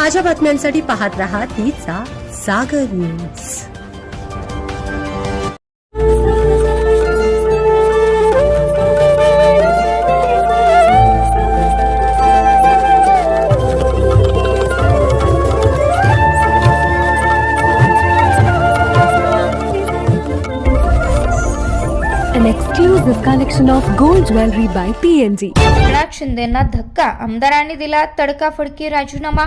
ताज्या बातम्यांसाठी पाहत रहा तिचा Sagar news. An exclusive collection of gold jewelry by PNG. शिंदेना धक्का. आमदारांनी दिला तडकाफडकी राजीनामा.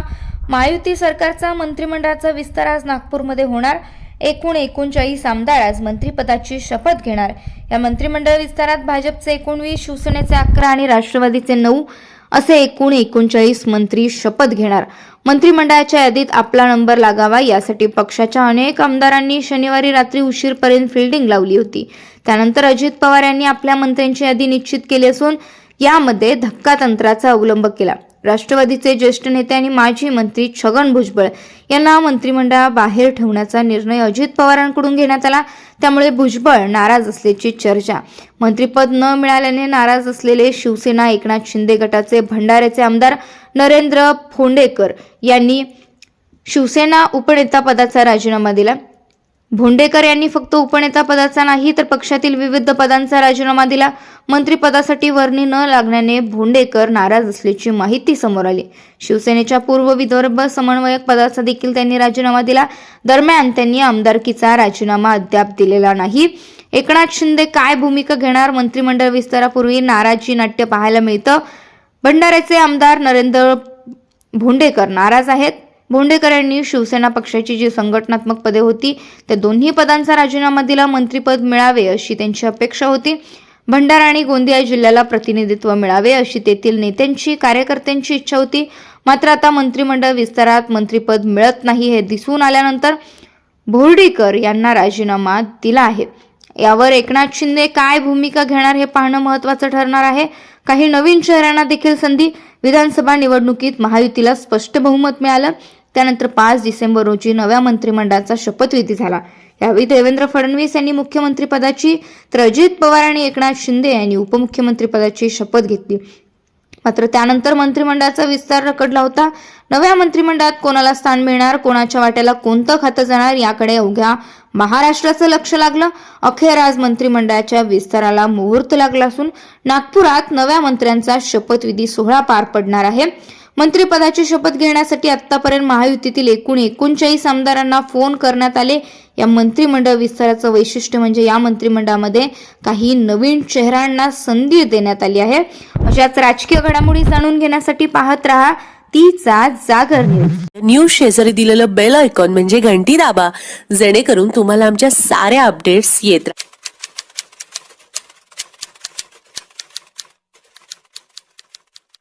महायुती सरकारचा मंत्रिमंडळाचा विस्तार आज नागपूरमध्ये होणार. एकूण एकोणचाळीस आमदार आज मंत्रिपदाची शपथ घेणार. या मंत्रिमंडळ विस्तारात भाजपचे एकोणवीस शिवसेनेचे अकरा आणि राष्ट्रवादीचे नऊ असे एकूण एकोणचाळीस मंत्री शपथ घेणार. मंत्रिमंडळाच्या यादीत आपला नंबर लागावा यासाठी पक्षाच्या अनेक आमदारांनी शनिवारी रात्री उशीरपर्यंत फिल्डिंग लावली होती. त्यानंतर अजित पवार यांनी आपल्या मंत्र्यांची यादी निश्चित केली असून यामध्ये धक्का तंत्राचा अवलंब केला. राष्ट्रवादीचे ज्येष्ठ नेते आणि माजी मंत्री छगन भुजबळ यांना मंत्रिमंडळाबाहेर ठेवण्याचा निर्णय अजित पवारांकडून घेण्यात आला. त्यामुळे भुजबळ नाराज असल्याची चर्चा. मंत्रिपद न मिळाल्याने नाराज असलेले शिवसेना एकनाथ शिंदे गटाचे भंडाऱ्याचे आमदार नरेंद्र फोंडेकर यांनी शिवसेना उपनेता पदाचा राजीनामा दिला. भोंडेकर यांनी फक्त उपनेता पदाचा नाही तर पक्षातील विविध पदांचा राजीनामा दिला. मंत्रिपदासाठी वर्णी न लागण्याने भोंडेकर नाराज असल्याची माहिती समोर आली. शिवसेनेच्या पूर्व विदर्भ समन्वयक पदाचा देखील त्यांनी राजीनामा दिला. दरम्यान त्यांनी आमदारकीचा राजीनामा अद्याप दिलेला नाही. एकनाथ शिंदे काय भूमिका घेणार? मंत्रिमंडळ विस्तारापूर्वी नाराजी नाट्य पाहायला मिळतं. भंडाऱ्याचे आमदार नरेंद्र भोंडेकर नाराज आहेत. भोंडेकर यांनी शिवसेना पक्षाची जी संघटनात्मक पदे होती त्या दोन्ही पदांचा राजीनामा दिला. मंत्रीपद मिळावे अशी त्यांची अपेक्षा होती. भंडारा आणि गोंदिया जिल्ह्याला प्रतिनिधित्व मिळावे अशी तेथील नेत्यांची कार्यकर्त्यांची इच्छा होती. मात्र आता मंत्रिमंडळ विस्तारात मंत्रीपद मिळत नाही हे दिसून आल्यानंतर भोर्डीकर यांना राजीनामा दिला आहे. यावर एकनाथ शिंदे काय भूमिका घेणार हे पाहणं महत्वाचं ठरणार आहे. काही नवीन चेहऱ्यांना देखील संधी. विधानसभा निवडणुकीत महायुतीला स्पष्ट बहुमत मिळालं. त्यानंतर पाच डिसेंबर रोजी नव्या मंत्रिमंडळाचा शपथविधी झाला. यावेळी देवेंद्र फडणवीस यांनी मुख्यमंत्रीपदाची तर अजित पवार आणि एकनाथ शिंदे यांनी उपमुख्यमंत्रीपदाची शपथ घेतली. मात्र त्यानंतर मंत्रिमंडळाचा विस्तार रखडला होता. नव्या मंत्रिमंडळात कोणाला स्थान मिळणार कोणाच्या वाट्याला कोणतं खातं जाणार याकडे अवघ्या महाराष्ट्राचं लक्ष लागलं. अखेर आज मंत्रिमंडळाच्या विस्ताराला मुहूर्त लागला असून नागपुरात नव्या मंत्र्यांचा शपथविधी सोहळा पार पडणार आहे. मंत्रिपदाची शपथ घेण्यासाठी आतापर्यंत महायुतीतील एकूण एकोणचाळीस आमदारांना फोन करण्यात आले. या मंत्रिमंडळ विस्ताराचं वैशिष्ट्य म्हणजे या मंत्रिमंडळामध्ये काही नवीन चेहऱ्यांना संधी देण्यात आली आहे. अशाच राजकीय घडामोडी जाणून घेण्यासाठी पाहत रहा. तीचा जागर न्यूज न्यूज शेजारी दिलेलं बेल आयकॉन म्हणजे घंटी दाबा जेणेकरून तुम्हाला आमच्या साऱ्या अपडेट्स येत राहतील